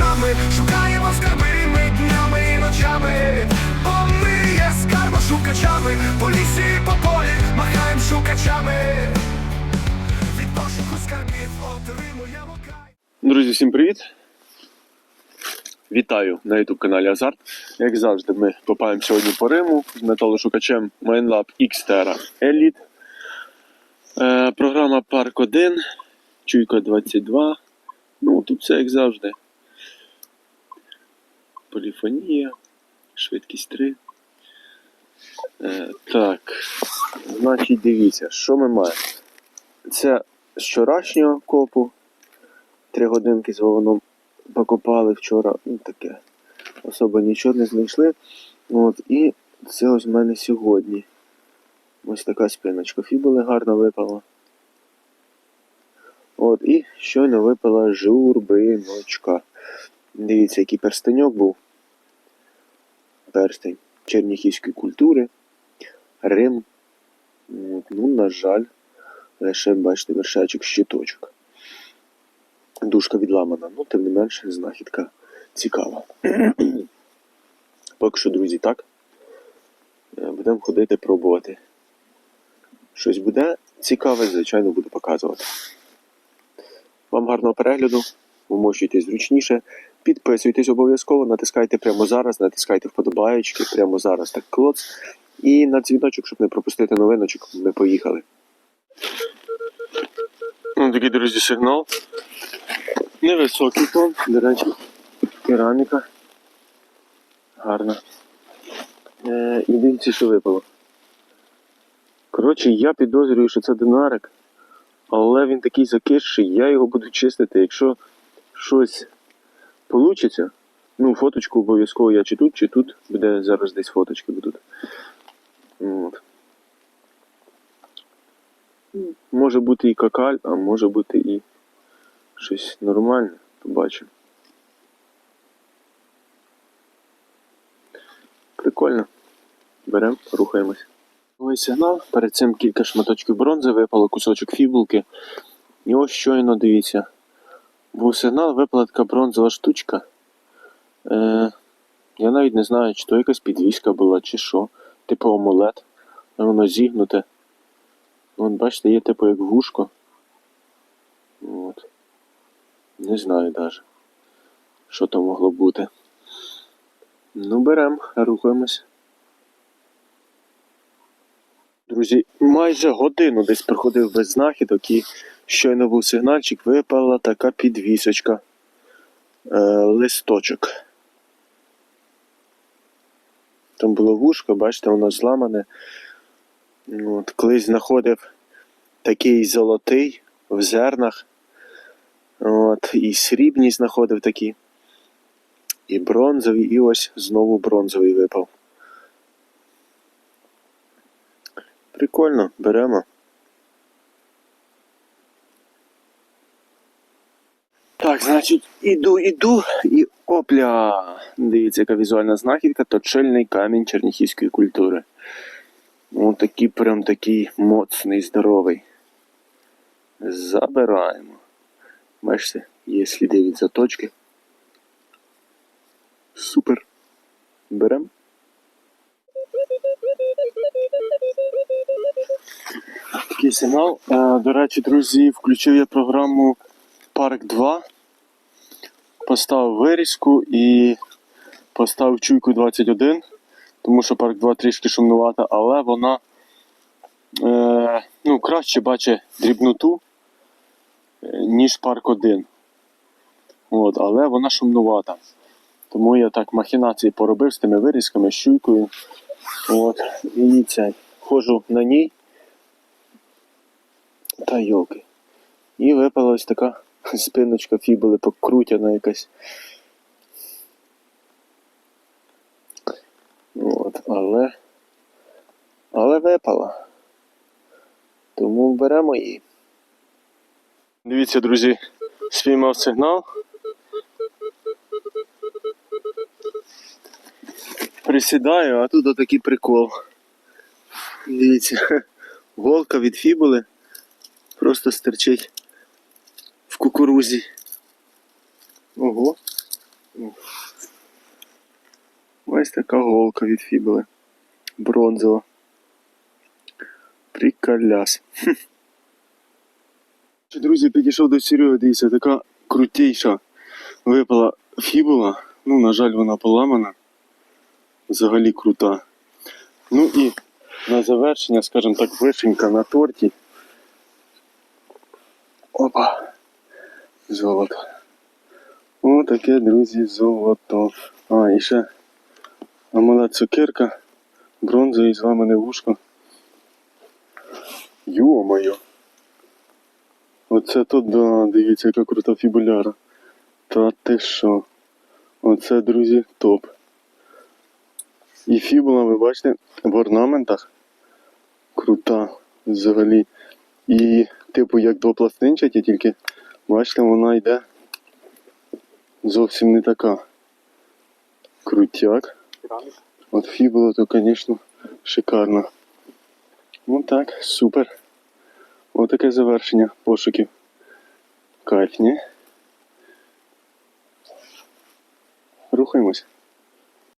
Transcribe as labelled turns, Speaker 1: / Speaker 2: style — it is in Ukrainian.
Speaker 1: шукачами, шукаємо скарби ми днями і ночами, бо ми є скарбошукачами, по лісі і по полі махаємо шукачами. Від пошуку скарбів отримуємо кайф.
Speaker 2: Друзі, всім привіт! Вітаю на youtube каналі Азарт. Як завжди, ми копаємо сьогодні по Риму з металошукачем MineLab Xterra Elite. Е, програма Парк 1, Чуйка 22. Ну, тут все як завжди. Поліфонія, швидкість 3. Е, так, значить, дивіться, що ми маємо. Це з вчорашнього копу. Три годинки з Вованом покопали вчора. Ну таке. Особо нічого не знайшли. От, і це ось в мене сьогодні. Ось така спиночка. Фібули гарно випала. От, і щойно випала журбиночка. Дивіться, який перстеньок був. Перстень черніхівської культури. Рим. Ну, на жаль, лише бачите вершечок щиточок. Дужка відламана, ну, тим не менше, знахідка цікава. Поки що, друзі, так. Е, Будемо ходити пробувати. Щось буде цікаве, звичайно, буду показувати. Вам гарного перегляду, вмощуйтесь зручніше, підписуйтесь обов'язково, натискайте прямо зараз, натискайте вподобаєчки прямо зараз, так клоц. І на дзвіночок, щоб не пропустити новиночок, ми поїхали. Ось такий, друзі, сигнал. Невисокий тон, до речі, кераміка. Гарна. Е, і дивіться, що випало. Коротше, я підозрюю, що це динарик, але він такий закисший, я його буду чистити. Якщо щось вийде, ну, фоточку обов'язково я чи тут, чи тут, буде зараз десь фоточки будуть. От. Може бути і какаль, а може бути і щось нормальне, побачимо. Прикольно. Беремо, рухаємось. Новий сигнал. Перед цим кілька шматочків бронзи випало, кусочок фібулки. І ось щойно дивіться. Був сигнал, випала така бронзова штучка. Е, я навіть не знаю, чи то якась підвіска була, чи що. Типу амулет. Воно зігнуте. Вон, бачите, є типу як вушко. От. Не знаю навіть, що то могло бути. Ну, беремо, рухаємось. Друзі, майже годину десь проходив без знахідок і щойно був сигнальчик, випала така підвісочка. Е, листочок. Там було вушко, бачите, воно зламане. От, колись знаходив такий золотий в зернах. От, і срібні знаходив такі. І бронзові, і ось знову бронзовий випав. Прикольно, беремо. Значить, іду, іду і опля! Дивіться, яка візуальна знахідка, точильний камінь черніхівської культури. Ось такий прям такий моцний, здоровий. Забираємо. Бачите, є сліди від заточки. Супер. Беремо. Такий сигнал. Е, До речі, друзі, включив я програму Парк 2. Поставив вирізку і поставив чуйку 21, тому що Парк 2 трішки шумнувата, але вона е, ну, краще бачить дрібноту, е, ніж Парк 1. От, але вона шумнувата. Тому я так махінації поробив з тими вирізками, з щуйкою. От, і це. Ходжу на ній. Та йоки. І випала ось така спиночка фібули покрутяна якась. От, але. Але випала. Тому беремо її. Дивіться, друзі, спіймав сигнал. Присідаю, а тут отакий прикол. Дивіться, голка від фібули просто стерчить кукурузі. Ого. Ось така голка від фібули. Бронзова. Приколяс. Друзі, підійшов до Сереги, дивіться, така крутейша випала фібула. Ну, на жаль, вона поламана. Взагалі крута. Ну і на завершення, скажімо так, вишенька на торті. Опа. Золото. О, таке, друзі, золото. А, і ще амулет цукерка, бронза і зламане вушко. Йо-моє. Оце то да, дивіться, яка крута фібуляра. Та ти що? Оце, друзі, топ. І фібула, ви бачите, в орнаментах. Крута взагалі. І, типу, як двопластинчаті, тільки бачите, вона йде зовсім не така. Крутяк. От фібула, то, звісно, шикарно. Ну так, супер. Отаке завершення пошуків. Кайф, ні? Рухаємось.